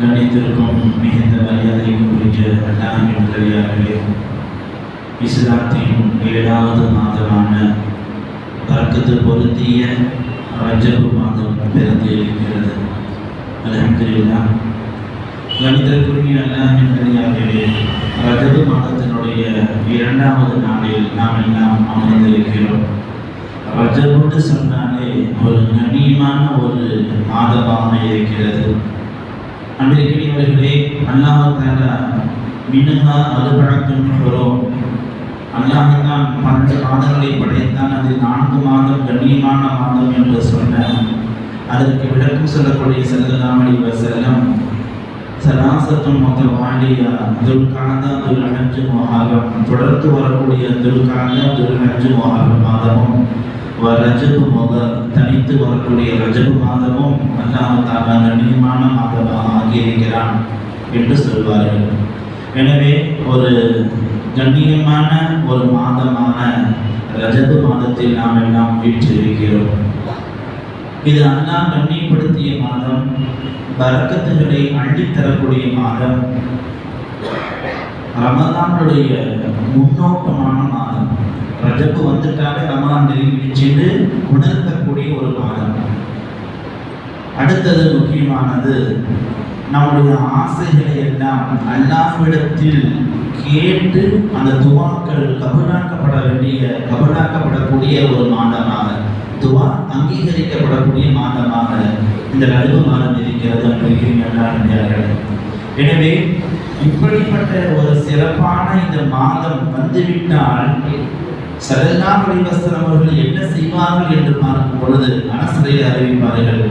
கணித்திருக்கும் மிகுந்த மரியாதையும் மரியாதைக்குரிய அல்லாமின் கலியார்களே இஸ்லாத்தின் ஏழாவது மாதமான பறக்கத்து பொருத்திய ரஜபு மாதம் பிறந்து இருக்கிறது. அலமதுல்லா கணிதற்குரிய அல்லாமின் கலியார்களே ரஜபு மாதத்தினுடைய இரண்டாவது நாளில் நாம் எல்லாம் அமர்ந்திருக்கிறோம். ரஜபுட்டு சொன்னாலே ஒரு கணியமான ஒரு மாதமாக இருக்கிறது. அன்பிற்கினியவர்களே அல்லாஹால மினுகா வரும் சொல்கிறோம் அல்லாஹ்தான் பன்னெண்டு மாதங்களை படைத்தான் அது நான்கு மாதம் கண்ணியமான மாதம் என்று சொன்ன அதற்கு விளக்கம் சொல்லக்கூடிய செல்லதாமணி செல்லம் சராசத்தும் மொத்த வாண்டிய துல்காதா துல்ஹஜ் மொஹாரம் தொடர்ந்து வரக்கூடிய துல்காதா துல்ஹஜ் மொஹாரம் மாதமும் ரஜபு முக தனித்து வரக்கூடிய ரஜபு மாதமும் அல்லாஹால கண்ணியமான மாதமாக ஆகியிருக்கிறான் என்று சொல்வார்கள். எனவே ஒரு கண்ணியமான ஒரு மாதமான ரஜபு மாதத்தில் நாம் எல்லாம் வீற்றிருக்கிறோம். இது அல்லாஹ் கண்ணியப்படுத்திய மாதம் பரக்கத்துகளை அள்ளித்தரக்கூடிய மாதம் ரமதானுடைய முன்னோட்டமான மாதம். ரஜப்பு வந்துட்டாலே ரமதான் நெருங்கிடுச்சுன்னு உணர்த்தக்கூடிய ஒரு மாதம் அடுத்தது முக்கியமானது நம்முடைய ஆசைகளை எல்லாம் அல்லாஹ்விடத்தில் கேட்டு அந்த துவாக்கள் கபலாக்கப்பட வேண்டிய கபலாக்கப்படக்கூடிய ஒரு மாதமாக துவா அங்கீகரிக்கப்படக்கூடிய மாதமாக இந்த நடுவு மாதம் இருக்கிறது அன்றைக்கு எனவே இப்படிப்பட்ட ஒரு சிறப்பான இந்த மாதம் வந்துவிட்டால் சரதா பரிவஸ்தன் அவர்கள் என்ன செய்வார்கள் என்று பார்க்கும் பொழுது அனசரையில் அறிவிப்பார்கள்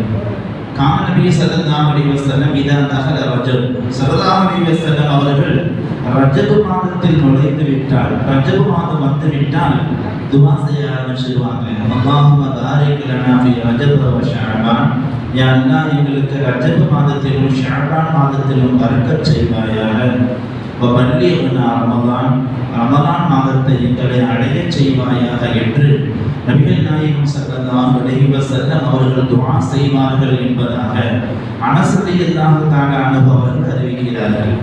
காமநபி சல்லா அலிவசல்லம் இதா தகல ரஜப் சல்லா அவர்கள் ரஜபு மாதத்தில் நுழைந்து விட்டால் ரஜபு மாதம் வந்து விட்டால் துவா செய்ய ஆரம்பிச்சிருவாங்க அல்லாஹும பாரிக் லனா ஃபி ஷாபான் வ யா அல்லாஹ் எங்களுக்கு ரஜபு மாதத்திலும் ஷாபான் மாதத்திலும் வரக்கச் செய்வாயாக. வ ரமதான். ரமதான் மாதத்தை எங்களை அடைய செய்வாயாக என்று நபிகள் நாயகம் சல்லல்லாஹு அலைஹி வஸல்லம் அவர்கள் துஆ செய்வார்கள் என்பதாக அனஸ் ரலியல்லாஹு தஆலா அனுபவர்கள் அறிவிக்கிறார்கள்.